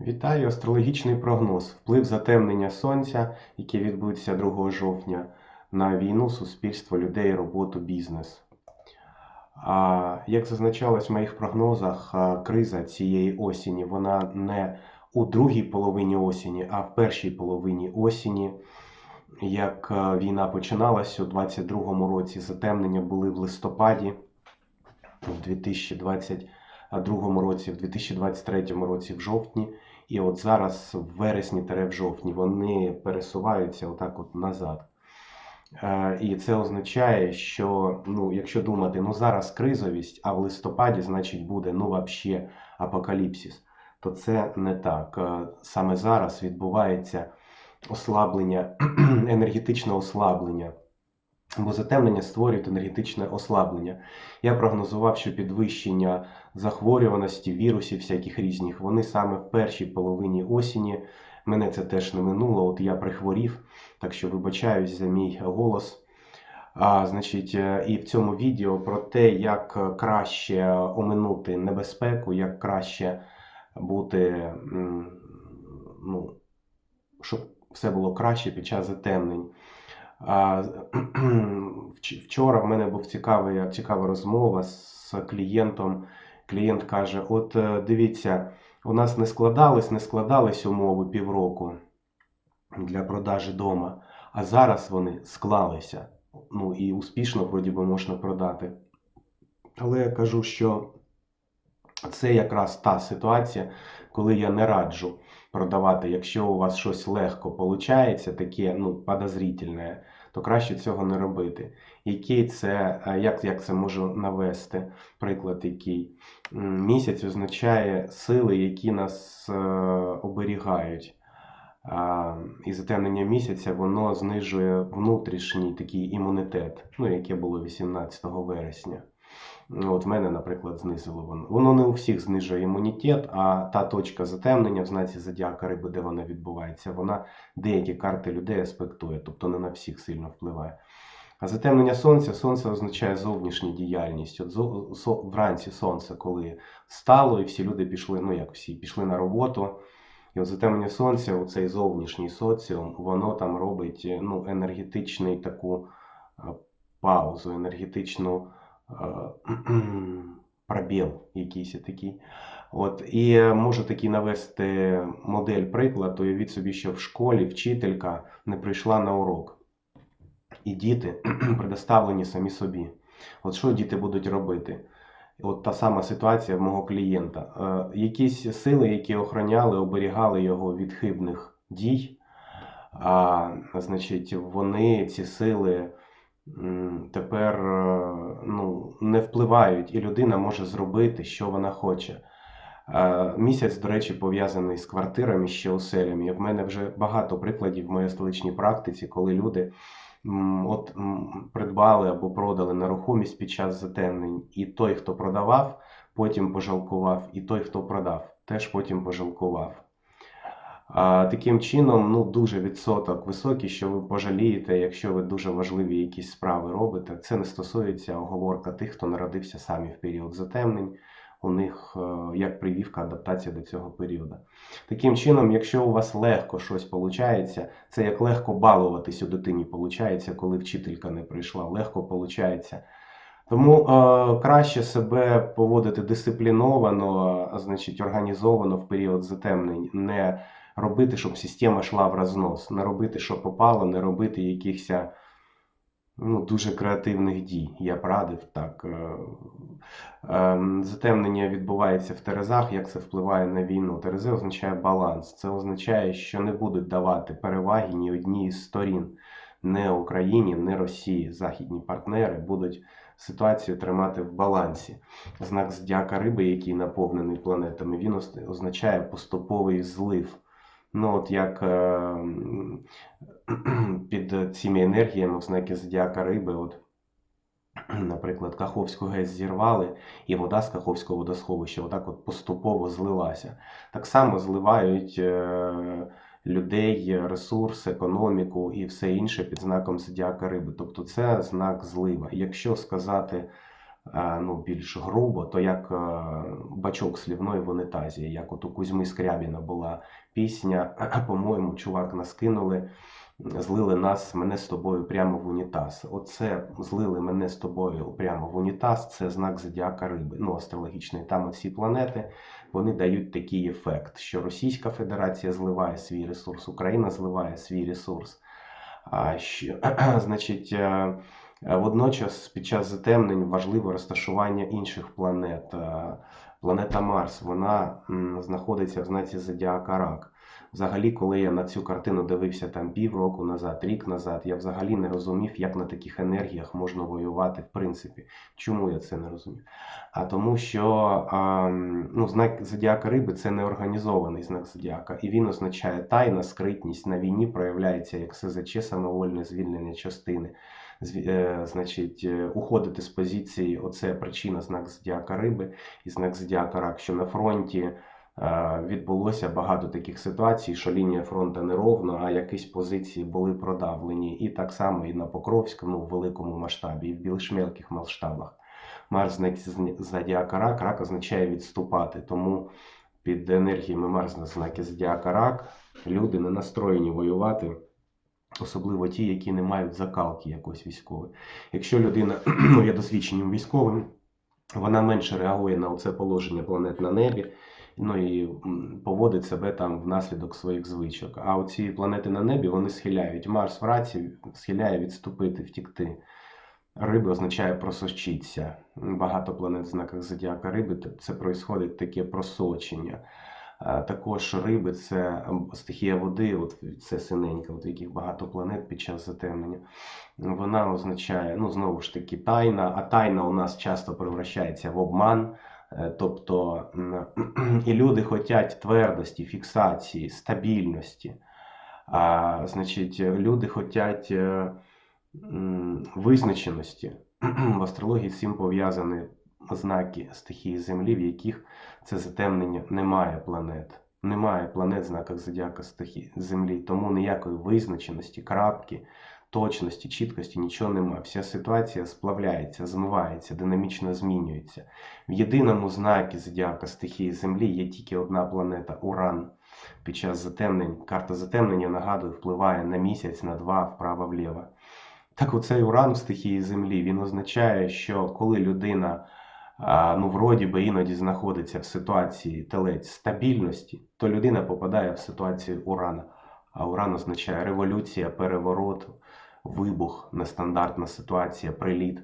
Вітаю! Астрологічний прогноз. Вплив затемнення сонця, яке відбудеться 2 жовтня, на війну, суспільство, людей, роботу, бізнес. Як зазначалось в моїх прогнозах, криза цієї осені вона не у другій половині осені, а в першій половині осені. Як війна починалася у 22-му році, затемнення були в листопаді, в 2022 році, в 2023 році, в жовтні. І от зараз, в вересні в жовтні, вони пересуваються отак от назад. Е, І це означає, що ну, якщо думати, ну зараз кризовість, а в листопаді, значить, буде ну вообще апокаліпсис, то це не так. Е, Саме зараз відбувається ослаблення, енергетичне ослаблення. Бо затемнення створюють енергетичне ослаблення. Я прогнозував, що підвищення захворюваності, вірусів всяких різних, вони саме в першій половині осені. Мене це теж не минуло, от я прихворів, так що вибачаюсь за мій голос. А, значить, е, і в цьому відео про те, як краще оминути небезпеку, як краще бути, ну, щоб все було краще під час затемнень. Вчора в мене був цікавий, цікава розмова з клієнтом. Клієнт каже: От е, дивіться, у нас не складались, не складались умови півроку для продажі дома, а зараз вони склалися. Ну і успішно вроді би можна продати. Але я кажу, що це якраз та ситуація, коли я не раджу продавати. Якщо у вас щось легко виходить, таке ну, подозрительне, то краще цього не робити. Який це, е, як, як це можу навести? Приклад який? Місяць означає сили, які нас е, оберігають. І затемнення місяця воно знижує внутрішній такий імунітет, ну, яке було 18 вересня. Ну, От мене, наприклад, знизило воно. Воно не у всіх знижує імунітет, а та точка затемнення в знаці зодіака риби, де вона відбувається, вона деякі карти людей аспектує, тобто не на всіх сильно впливає. А затемнення сонця, сонце означає зовнішню діяльність. От вранці сонце, коли стало, і всі люди пішли, ну як всі, пішли на роботу. І от затемнення сонця, оцей зовнішній соціум, воно там робить ну, енергетичний таку паузу, енергетичну пробіл якийсь такий. От, і можу такий навести модель приклад. Уявіть собі, що в школі вчителька не прийшла на урок. І діти предоставлені самі собі. От що діти будуть робити? От та сама ситуація в мого клієнта. Е, якісь сили, які охороняли, оберігали його від хибних дій, а, значить, вони, ці сили, тепер е, ну, не впливають, і людина може зробити, що вона хоче. Е, Місяць, до речі, пов'язаний з квартирами, ще оселями. В мене вже багато прикладів в моїй столичній практиці, коли люди от, придбали або продали нерухомість під час затемнень, і той, хто продавав, потім пожалкував, і той, хто продав, теж потім пожалкував. Таким чином, ну, дуже відсоток високий, що ви пожалієте, якщо ви дуже важливі якісь справи робите. Це не стосується оговорка тих, хто народився самі в період затемнень. У них е, як привівка, адаптація до цього періоду. Таким чином, якщо у вас легко щось виходить, це як легко балуватись у дитині виходить, коли вчителька не прийшла, легко виходить. Тому е, краще себе поводити дисципліновано, значить організовано в період затемнень, не робити, щоб система йшла в рознос, не робити, що попало, не робити якихось ну, дуже креативних дій. Я б радив так. Е, Ем, Затемнення відбувається в Терезах. Як це впливає на війну? Терези означає баланс. Це означає, що не будуть давати переваги ні одній із сторін. Не Україні, не Росії. Західні партнери будуть ситуацію тримати в балансі. Знак зодіака риби, який наповнений планетами, він означає поступовий злив. Ну, от як е, під цими енергіями в знакі зодіака риби, от Наприклад, Каховську ГЕС зірвали, і вода з Каховського водосховища отак от поступово злилася. Так само зливають е, людей, ресурс, економіку і все інше під знаком зодіака риби. Тобто це знак злива. Якщо сказати ну, більш грубо, то як е, бачок слівної в унітазі, як от у Кузьми Скрябіна була пісня, по-моєму, чувак нас кинули, злили нас, мене з тобою прямо в унітаз. Оце злили мене з тобою прямо в унітаз, це знак зодіака риби, ну, астрологічний. Там оці планети, вони дають такий ефект, що Російська Федерація зливає свій ресурс, Україна зливає свій ресурс. А що, значить, е, е, водночас під час затемнень важливо розташування інших планет. Е, Планета Марс, вона знаходиться в знаці Зодіака Рак. Взагалі, коли я на цю картину дивився там півроку назад, рік назад, я взагалі не розумів, як на таких енергіях можна воювати в принципі. Чому я це не розумів? А тому, що а, ну, знак Зодіака Риби це неорганізований знак Зодіака, і він означає тайна, скритність на війні проявляється як СЗЧ, самовольне звільнення частини. Е, значить, е, уходити з позиції, оце причина знак Зодіака Риби і знак Зодіака Рак, що на фронті е, відбулося багато таких ситуацій, що лінія фронту не ровна, а якісь позиції були продавлені. І так само і на Покровському, в великому масштабі, і в більш мелких масштабах. Марс Зодіака Рак, рак означає відступати. Тому під енергіями Марс на знаки Зодіака Рак люди не настроєні воювати. Особливо ті, які не мають закалки якоїсь військової. Якщо людина ну, є досвідченим військовим, вона менше реагує на це положення планет на небі, ну і поводить себе там внаслідок своїх звичок. А оці планети на небі вони схиляють. Марс в раці схиляє відступити, втікти. Риби означає просочитися. Багато планет в знаках зодіака риби це происходить таке просочення. А Також риби це стихія води, от це синенька, от яких багато планет під час затемнення. Вона означає, ну знову ж таки, тайна, а тайна у нас часто превращається в обман. Е, Тобто і люди хочуть твердості, фіксації, стабільності. А, значить, люди хочуть е, визначеності. В астрології з цим пов'язані знаки стихії Землі, в яких це затемнення немає планет. Немає планет знаках зодіака стихії Землі, тому ніякої визначеності, крапки, точності, чіткості нічого немає. Вся ситуація сплавляється, змивається, динамічно змінюється. В єдиному знакі зодіака стихії Землі є тільки одна планета Уран. Під час затемнень, карта затемнення, нагадую, впливає на місяць, на два вправо-вліво. Так оцей уран в стихії Землі, він означає, що коли людина ну, вроді би іноді знаходиться в ситуації телець стабільності, то людина попадає в ситуацію урана. А уран означає революція, переворот, вибух, нестандартна ситуація, приліт.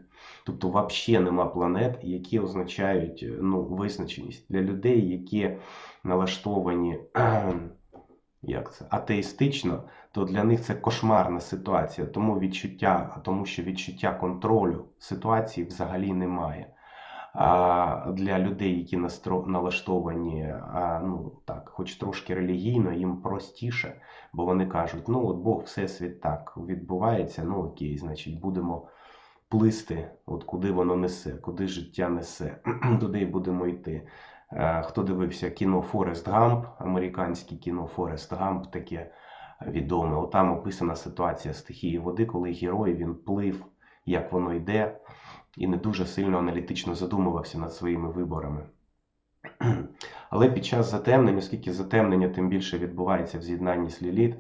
Тобто, взагалі нема планет, які означають ну, визначеність для людей, які налаштовані як це, атеїстично, то для них це кошмарна ситуація, тому відчуття, тому що відчуття контролю ситуації взагалі немає. Для людей, які налаштовані, ну так, хоч трошки релігійно, їм простіше, бо вони кажуть, ну от Бог Всесвіт так відбувається, ну окей, значить, будемо плисти, от куди воно несе, куди життя несе, туди і будемо йти. Е, Хто дивився кіно Форест Гамп, американське кіно Форест Гамп, таке відоме. Отам описана ситуація стихії води, коли герой він плив, як воно йде, і не дуже сильно аналітично задумувався над своїми виборами. Але під час затемнень, оскільки затемнення тим більше відбувається в з'єднанні з Ліліт,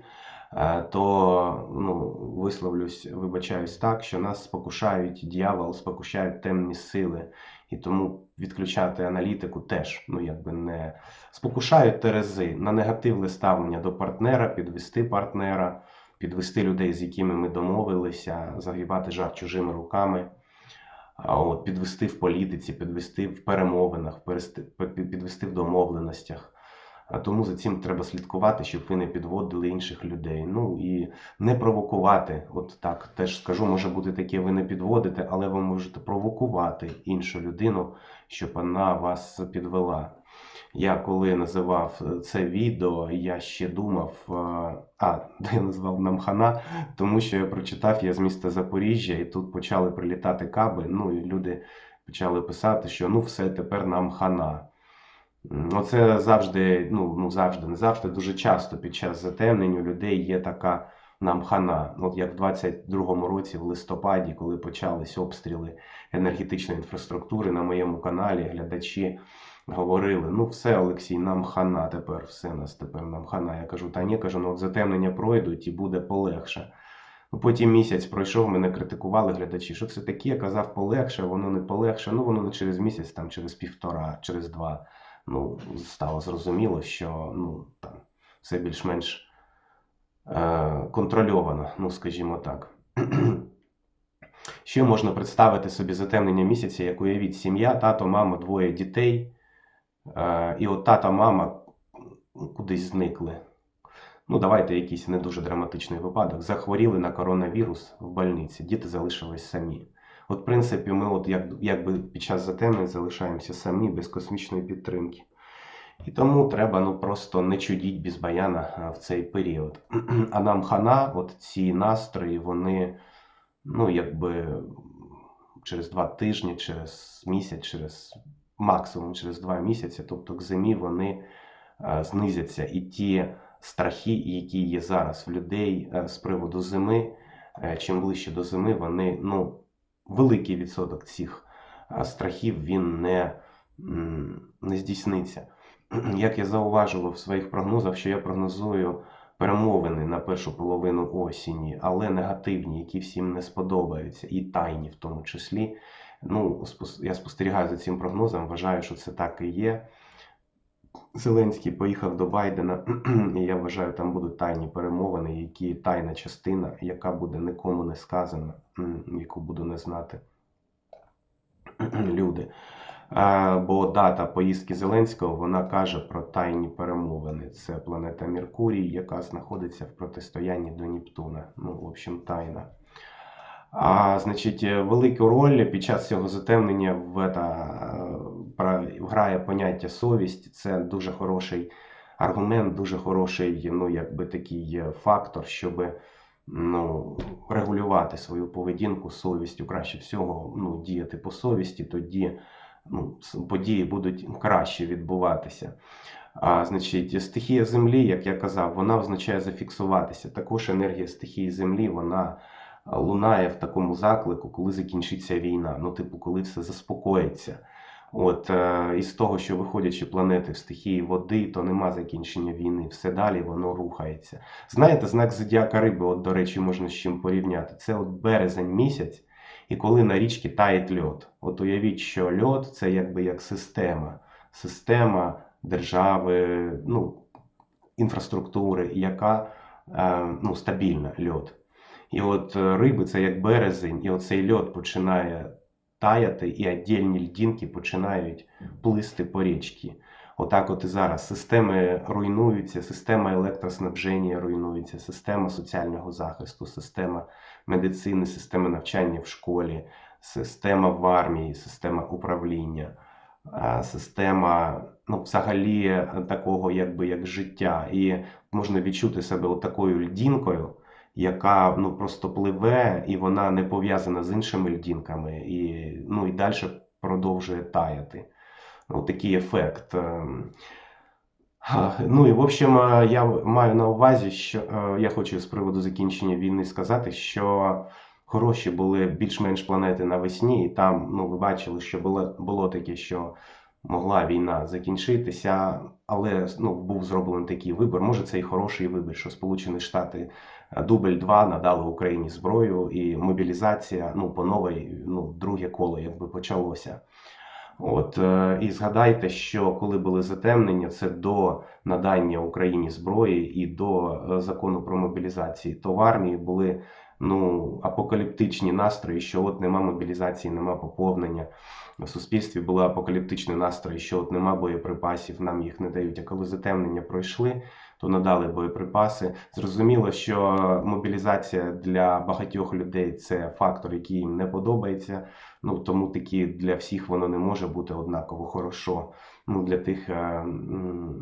е, то ну, висловлюсь, вибачаюсь так, що нас спокушають дьявол, спокушають темні сили, і тому відключати аналітику теж ну, якби не спокушають терези на негативне ставлення до партнера, підвести партнера, підвести людей, з якими ми домовилися, загрібати жар чужими руками. От підвести в політиці, підвести в перемовинах, підвести в домовленостях. А тому за цим треба слідкувати, щоб ви не підводили інших людей. Ну і не провокувати. От так теж скажу, може бути таке, ви не підводите, але ви можете провокувати іншу людину, щоб вона вас підвела. Я коли називав е, це відео, я ще думав, е, а, я назвав Намхана, тому що я прочитав, я з міста Запоріжжя, і тут почали прилітати каби. Ну і люди почали писати, що ну все, тепер нам хана. Оце завжди, ну, ну завжди, не завжди, дуже часто під час затемнень у людей є така нам хана. От як в 22-му році, в листопаді, коли почались обстріли енергетичної інфраструктури на моєму каналі, глядачі говорили: ну все, Олексій, нам хана тепер, все нас тепер нам хана. Я кажу, та ні, кажу, ну от затемнення пройдуть і буде полегше. Ну, Потім місяць пройшов, мене критикували глядачі. Що це таке? Я казав, полегше, воно не полегше. Ну, воно не через місяць, там через півтора, через два. Ну, стало зрозуміло, що ну, там, все більш-менш е, контрольовано, ну, скажімо так. Ще можна представити собі затемнення місяця, як уявіть, сім'я, тато, мама, двоє дітей. Е, і от тата, мама кудись зникли. Ну, давайте якийсь не дуже драматичний випадок. Захворіли на коронавірус в больниці, діти залишились самі. От, в принципі, ми от як, якби під час затемнень залишаємося самі без космічної підтримки. І тому треба ну, просто не чудіть без баяна в цей період. А нам хана, от ці настрої, вони, ну, якби через два тижні, через місяць, через максимум через два місяці, тобто к зимі вони а, знизяться. І ті страхи, які є зараз в людей е, з приводу зими, е, чим ближче до зими, вони, ну, великий відсоток цих е, страхів він не, не здійсниться. Як я зауважував в своїх прогнозах, що я прогнозую перемовини на першу половину осені, але негативні, які всім не сподобаються, і тайні в тому числі. Ну, я спостерігаю за цим прогнозом, вважаю, що це так і є. Зеленський поїхав до Байдена, і я вважаю, там будуть тайні перемовини, які тайна частина, яка буде нікому не сказана, яку буду не знати люди. А, Бо дата поїздки Зеленського вона каже про тайні перемовини. Це планета Меркурій, яка знаходиться в протистоянні до Нептуна. Ну, в общем, тайна. А, значить, е, велику роль під час цього затемнення в ета, е, грає поняття совість. Це дуже хороший аргумент, дуже хороший, ну, якби такий е, фактор, щоб ну, регулювати свою поведінку совістю. Краще всього ну, діяти по совісті, тоді ну, події будуть краще відбуватися. А, значить, стихія землі, як я казав, вона означає зафіксуватися. Також енергія стихії землі, вона лунає в такому заклику, коли закінчиться війна. Ну, типу, коли все заспокоїться. От е, із того, що виходячи планети в стихії води, то нема закінчення війни. Все далі воно рухається. Знаєте, знак зодіака риби, от, до речі, можна з чим порівняти. Це от березень місяць, і коли на річці тає льод. От уявіть, що льод це якби як система. Система держави, ну, інфраструктури, яка е, ну, стабільна льод. І от е, риби це як березень, і оцей льод починає таяти, і віддільні льдинки починають плисти по річці. Отак от і зараз системи руйнуються, система електроснабження руйнується, система соціального захисту, система медицини, система навчання в школі, система в армії, система управління, система ну, взагалі е, такого якби як життя. І можна відчути себе от такою льдінкою, яка ну, просто пливе, і вона не пов'язана з іншими льдінками, і, ну, і далі продовжує таяти. От такий ефект. Ем, Ну і в общем, е, я маю на увазі, що е, я хочу з приводу закінчення війни сказати, що хороші були більш-менш планети навесні, і там, ну, ви бачили, що було, було таке, що могла війна закінчитися, але ну, був зроблений такий вибір. Може, це і хороший вибір, що Сполучені Штати е, дубль 2 надали Україні зброю, і мобілізація, ну, по новій, ну, друге коло якби почалося. От, е, і згадайте, що коли були затемнення, це до надання Україні зброї і до е, закону про мобілізацію, то в армії були ну, апокаліптичні настрої, що от нема мобілізації, нема поповнення. В суспільстві були апокаліптичні настрої, що от нема боєприпасів, нам їх не дають. А коли затемнення пройшли, то надали боєприпаси. Зрозуміло, що мобілізація для багатьох людей це фактор, який їм не подобається. Ну тому таки для всіх воно не може бути однаково хорошо. Ну для тих е,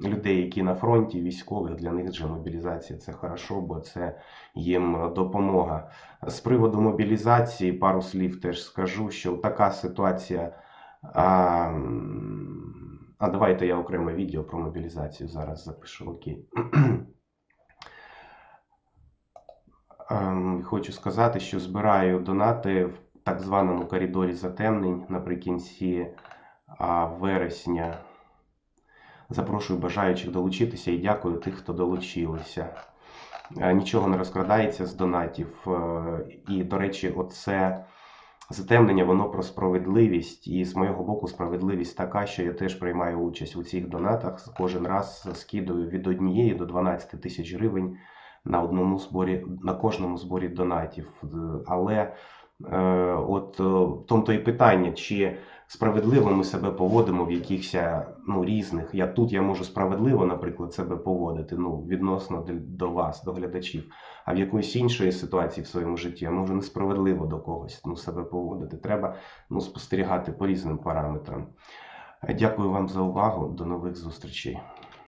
людей, які на фронті, військових, для них же мобілізація це хорошо, бо це їм допомога. З приводу мобілізації пару слів теж скажу, що така ситуація. М, а давайте я окреме відео про мобілізацію зараз запишу. Окей. Ем, Хочу сказати, що збираю донати в так званому коридорі затемнень наприкінці вересня. Запрошую бажаючих долучитися і дякую тих, хто долучилися. Е, Нічого не розкрадається з донатів. Е, І, до речі, оце затемнення, воно про справедливість. І з моєго боку, справедливість така, що я теж приймаю участь у цих донатах. Кожен раз скидую від однієї до 12 тисяч гривень на одному зборі, на кожному зборі донатів. Але е, от е, в тому то і питання, чи справедливо ми себе поводимо в якихось ну, різних. Я тут я можу справедливо, наприклад, себе поводити ну, відносно до, вас, до глядачів. А в якоїсь іншої ситуації в своєму житті я можу несправедливо до когось ну, себе поводити. Треба ну, спостерігати по різним параметрам. Дякую вам за увагу. До нових зустрічей.